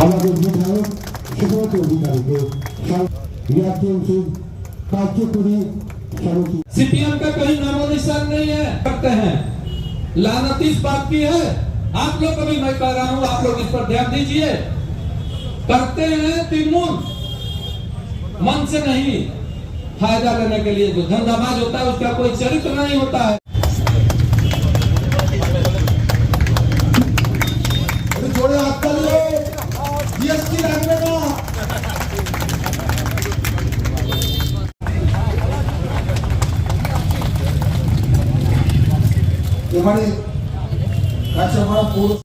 আমাদের বিধায়ক সুব্রত অধিকারীকে রিয়াক্টেন্সির কার্যকরী সমিতি सीपीएम का कहीं नामो निशान नहीं है करते हैं लानत इस बात की है आप लोग को भी मैं कह रहा हूं आप लोग इस पर ध्यान दीजिए करते हैं तिरमुन मन से नहीं फ़ायदा लेने के लिए जो धंधाबाज होता है, उसका कोई चरित्र नहीं होता है। हमारे राज्य हमारा पूर्व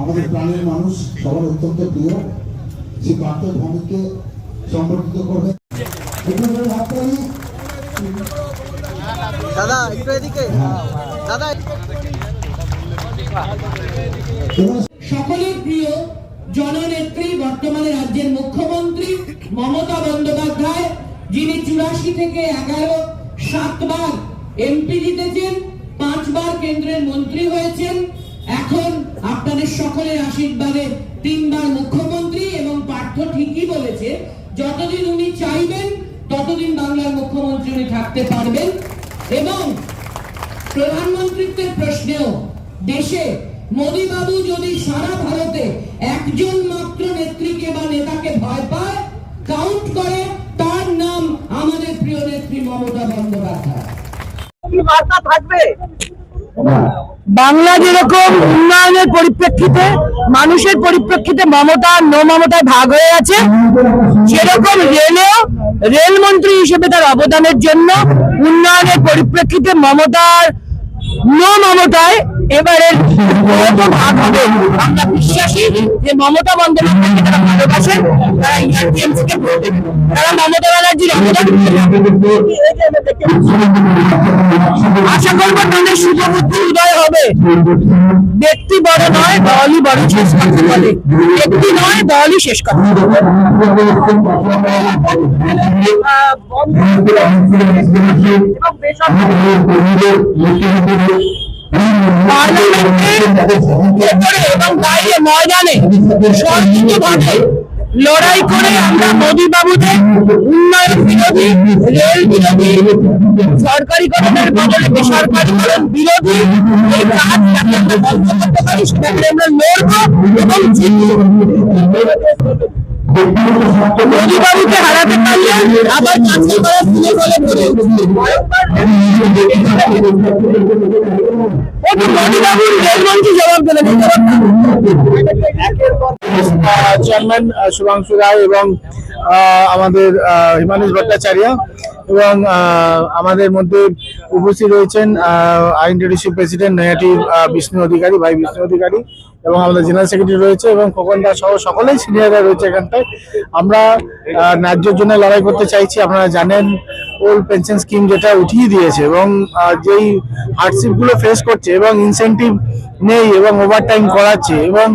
আমাদের প্রাণের মানুষ সবার অত্যন্ত প্রিয় শ্রী পার্থ ভৌমিককে সংগঠিত করবে। দাদা একটু এদিকে দাদা সকলের প্রিয় জননেত্রী বর্তমানে রাজ্যের মুখ্যমন্ত্রী মমতা বন্দ্যোপাধ্যায় যিনি চুরাশি থেকে এগারো সাতবার এমপি জিতেছেন পাঁচবার কেন্দ্রের মন্ত্রী হয়েছেন এখন আপনাদের সকলের আশীর্বাদে তিনবার মুখ্যমন্ত্রী এবং পার্থ ঠিকই বলেছে, যতদিন উনি চাইবেন, ততদিন বাংলার মুখ্যমন্ত্রী উনি থাকতে পারবেন। এবং প্রধানমন্ত্রীত্বের প্রশ্নেও, দেশে মোদী বাবু যদি সারা ভারতে একজন মাত্র নেত্রীকে বা নেতাকে ভয় পায় কাউন্ট করে, তার নাম আমাদের প্রিয় নেত্রী মমতা বন্দ্যোপাধ্যায়। বার্তা থাকবে? বাংলা যেরকম উন্নয়নের পরিপ্রেক্ষিতে, মানুষের পরিপ্রেক্ষিতে মমতা ন মমতায় ভাগ হয়ে আছে, সেরকম রেলেও রেলমন্ত্রী হিসেবে তার অবদানের জন্য উন্নয়নের পরিপ্রেক্ষিতে মমতার নো মমতায় এবারে ভোটও ভাগ হবে আমরা বিশ্বাসী যে মমতা বন্দ্যোপাধ্যায়কে তারা ভালোবাসেন তারা ইন্ডিয়ান টিএমসিকে ভোট দেবেন তারা মমতা ব্যানার্জির আশা করব তাদের শুভবুদ্ধি উদয় হবে। ব্যক্তি বড় নয় দলই বড় শেষ কথা বলে। ব্যক্তি নয় দলই শেষ কথা এবং বেসরকারি এবং বাইরে ময়দানে সর্বিতভাবে লড়াই করে আমরা মোদী বাবুদের উন্নয়ন বিরোধী রেল বিরোধী সরকারিকরণের বদলে বেসরকারিকরণ বিরোধী এই কাজ আমরা লড়বো এবং হারাতে পারলে আবার রেলমন্ত্রী জবাব চেয়ারম্যান শুভাংশু রায় এবং আমাদের হিমানীশ ভট্টাচার্য এবং আমাদের মধ্যে উপস্থিত রয়েছেন আইন ট্রেডিশন প্রেসিডেন্ট নয়াটি বিষ্ণু অধিকারী, ভাই বিষ্ণু অধিকারী, এবং আমাদের জেনারেল সেক্রেটারি রয়েছে, এবং খোকন দাস সহ সকলেই সিনিয়ররা রয়েছে এখানটায়। আমরা ন্যায্যের জন্য লড়াই করতে চাইছি, আপনারা জানেন, ওল্ড পেনশন স্কিম যেটা উঠিয়ে দিয়েছে, এবং যেই হার্ডশিপগুলো ফেস করছে, এবং ইনসেন্টিভ নেই এবং ওভার টাইম করাচ্ছে এবং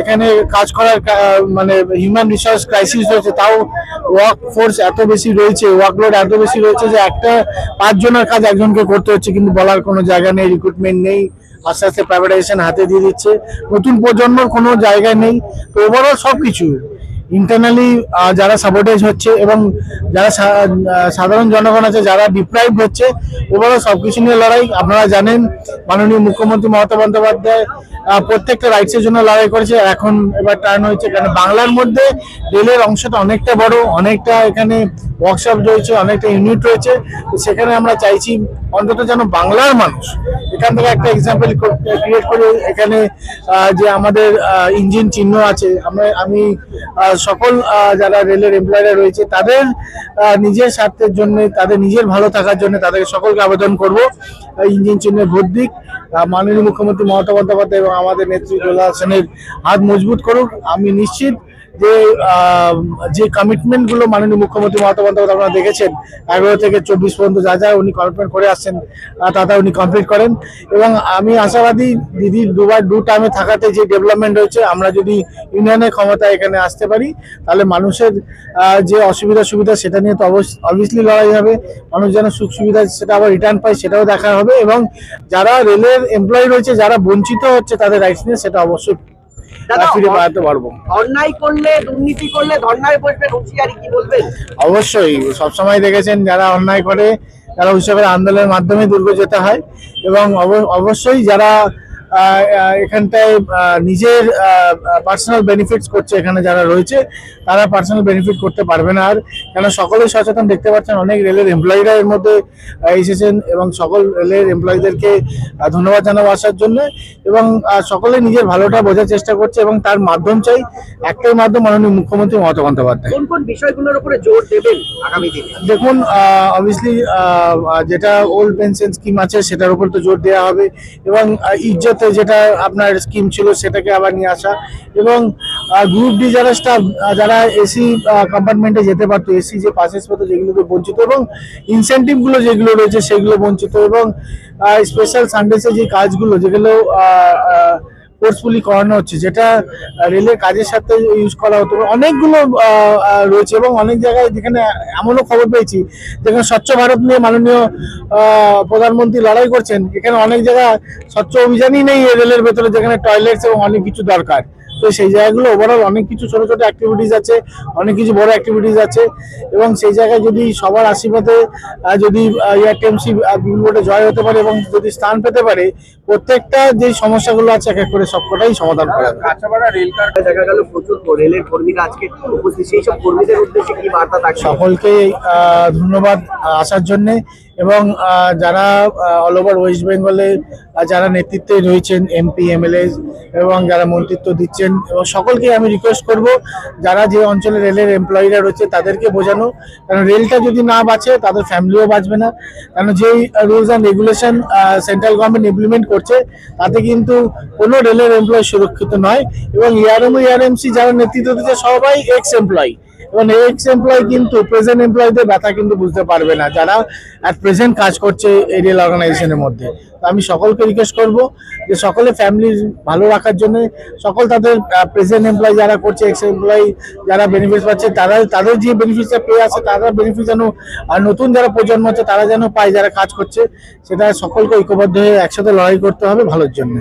এখানে কাজ করার মানে হিউম্যান রিসোর্স ক্রাইসিস রয়েছে, তাও ওয়ার্ক ফোর্স এত বেশি রয়েছে ওয়ার্কলোড এত বেশি রয়েছে যে একটা পাঁচজনের কাজ একজনকে করতে হচ্ছে, কিন্তু বলার কোনো জায়গা নেই রিক্রুটমেন্ট নেই, আস্তে আস্তে প্রাইভেটাইজেশন হাতে দিয়ে দিচ্ছে, নতুন প্রজন্মর কোনো জায়গা নেই, তো ওভারঅল সব কিছু ইন্টারনালি যারা সাবোটেজ হচ্ছে এবং যারা সাধারণ জনগণ আছে, যারা ডিপ্রাইভ হচ্ছে ওভারঅল সবকিছু নিয়ে লড়াই, আপনারা জানেন, মাননীয় মুখ্যমন্ত্রী মমতা বন্দ্যোপাধ্যায় প্রত্যেকটা রাইটসের জন্য লড়াই করেছে, এখন এবার টার্ন হয়েছে, কারণ বাংলার মধ্যে রেলের অংশটা অনেকটা বড়, অনেকটা এখানে ওয়ার্কশপ রয়েছে, অনেকটা ইউনিট রয়েছে সেখানে আমরা চাইছি অন্তত যেন বাংলার মানুষ, এখান থেকে একটা এক্সাম্পল ক্রিয়েট করে। এখানে যে আমাদের ইঞ্জিন চিহ্ন আছে, আমরা, আমি সকল যারা রেলের এমপ্লয়াররা রয়েছে, তাদের নিজের স্বার্থের জন্য, তাদের নিজের ভালো থাকার জন্য তাদেরকে সকলকে আবেদন করব। ইঞ্জিন চিহ্নে ভোট দিক মাননীয় মুখ্যমন্ত্রী মমতা বন্দ্যোপাধ্যায় এবং আমাদের নেত্রী দোলা হোসেনের হাত মজবুত করুক। আমি নিশ্চিত যে যে কমিটমেন্টগুলো মাননীয় মুখ্যমন্ত্রী মমতা বন্দ্যোপাধ্যায় আপনারা দেখেছেন এগারো থেকে চব্বিশ পর্যন্ত যা যা উনি কমিটমেন্ট করে আসছেন আহ, তা তা উনি কমপ্লিট করেন। এবং আমি আশাবাদী দিদির দুবার দু টাইমে থাকাতে যে ডেভেলপমেন্ট হয়েছে আমরা যদি ইউনিয়নের ক্ষমতা এখানে আসতে পারি তাহলে মানুষের যে অসুবিধা সুবিধা সেটা নিয়ে তো অবভিয়াসলি লড়াই হবে। মানুষ যেন সুখ সুবিধা সেটা আবার রিটার্ন পায় সেটাও দেখা হবে। এবং যারা রেলের এমপ্লয়ি রয়েছে যারা বঞ্চিত হচ্ছে তাদের রাইটস নিয়ে সেটা অবশ্যই দাদা, ফিরে পারব। অন্যায় করলে দুর্নীতি করলে ধর্নায় বসবেন হুঁশিয়ারি কি বলবেন? অবশ্যই সবসময় দেখেছেন যারা অন্যায় করে তারা উৎসবের আন্দোলনের মাধ্যমে দুর্গ যেতে হয়। এবং অবশ্যই যারা এখানটায় নিজের পার্সোনাল বেনিফিটস করছে এখানে যারা রয়েছে তারা পার্সোনাল বেনিফিট করতে পারবে না। আর কেন সকলেই সচেতন দেখতে পাচ্ছেন অনেক রেলের এমপ্লয়িরা এর মধ্যে এসেছেন এবং সকল রেলের এমপ্লয়ীদেরকে ধন্যবাদ জানাব আসার জন্য। এবং সকলে নিজের ভালোটা বোঝার চেষ্টা করছে এবং তার মাধ্যম চাই একটাই মাধ্যম মাননীয় মুখ্যমন্ত্রী মমতা বন্দ্যোপাধ্যায়। কোন কোন বিষয়গুলোর উপরে জোর দেবেন আগামী দিনে? দেখুন অবভিয়াসলি যেটা ওল্ড পেনশন স্কিম আছে সেটার উপর তো জোর দেওয়া হবে। এবং আহ, ইজ্জতে যেটা আপনার স্কিম ছিল সেটাকে আবার নিয়ে আসা এবং গ্রুপ ডি যারা স্টাফ যারা এসি কম্পার্টমেন্টে যেতে পারতো এসি যে পাসেস পেতো যেগুলোতে বঞ্চিত এবং ইনসেন্টিভগুলো যেগুলো রয়েছে সেগুলো বঞ্চিত এবং স্পেশাল সানডেসে যে কাজগুলো যেগুলো ফোর্সফুলি করানো হচ্ছে, যেটা রেলের কাজের সাথে ইউজ করা হতো। অনেকগুলো রয়েছে এবং অনেক জায়গায় যেখানে এমনও খবর পেয়েছি, যেখানে স্বচ্ছ ভারত নিয়ে মাননীয় প্রধানমন্ত্রী লড়াই করছেন। এখানে অনেক জায়গায় স্বচ্ছ অভিযানই নেই রেলের ভেতরে, যেখানে টয়লেটস এবং অনেক কিছু দরকার। তো সেই জায়গাগুলো ওভারঅল অনেক কিছু ছোট ছোট অ্যাক্টিভিটিস আছে অনেক কিছু বড় অ্যাক্টিভিটিস আছে এবং সেই জায়গায় যদি সবার আশীর্বাদে যদি এয়ারটেমসি বোর্ডে জয় হতে পারে এবং যদি স্থান পেতে পারে প্রত্যেকটা যে সমস্যাগুলো আছে এক এক করে সবকটাই সমাধান করা যাবে। দেখা গেল প্রচুর রেলের কর্মীরা আজকে উপস্থিত। সেই সব কর্মীদের উদ্দেশ্যে কি বার্তা থাকছে সকলকে ধন্যবাদ আসার জন্য। এবং যারা অল ওভার ওয়েস্ট বেঙ্গলে যারা নেতৃত্বে রয়েছেন এমপি এমএলএ এবং যারা মন্ত্রিত্ব দিচ্ছেন এবং সকলকে আমি রিকোয়েস্ট করব, যারা যে অঞ্চলে রেলের এমপ্লয়িরা রয়েছে তাদেরকে বোঝানো। কারণ রেলটা যদি না বাঁচে, তাদের ফ্যামিলিও বাঁচবে না। কারণ যেই rules and regulation central government implement করছে, তাতে কিন্তু কোনো রেলের এমপ্লয় সুরক্ষিত নয়। এবং ইয়ারএম ইয়ারএমসি যারা নেতৃত্ব দিচ্ছে, সবাই এক্স এমপ্লয়ি এবং এক্স এমপ্লয় কিন্তু প্রেজেন্ট এমপ্লয়ীদের ব্যথা কিন্তু বুঝতে পারবে না যারা অ্যাট প্রেজেন্ট কাজ করছে এই রেল অর্গানাইজেশনের মধ্যে। তো আমি সকলকে রিকোয়েস্ট করব যে সকলে ফ্যামিলির ভালো রাখার জন্য, সকল তাদের প্রেজেন্ট এমপ্লয় যারা করছে এক্স এমপ্লয়ি যারা বেনিফিট পাচ্ছে, তারা, তাদের যে বেনিফিটটা পেয়ে আছে, তারা বেনিফিট যেন, আর নতুন যারা প্রজন্ম আছে, তারা যেন পায়, যারা কাজ করছে, সেটা সকলকে ঐক্যবদ্ধ হয়ে একসাথে লড়াই করতে হবে ভালোর জন্য।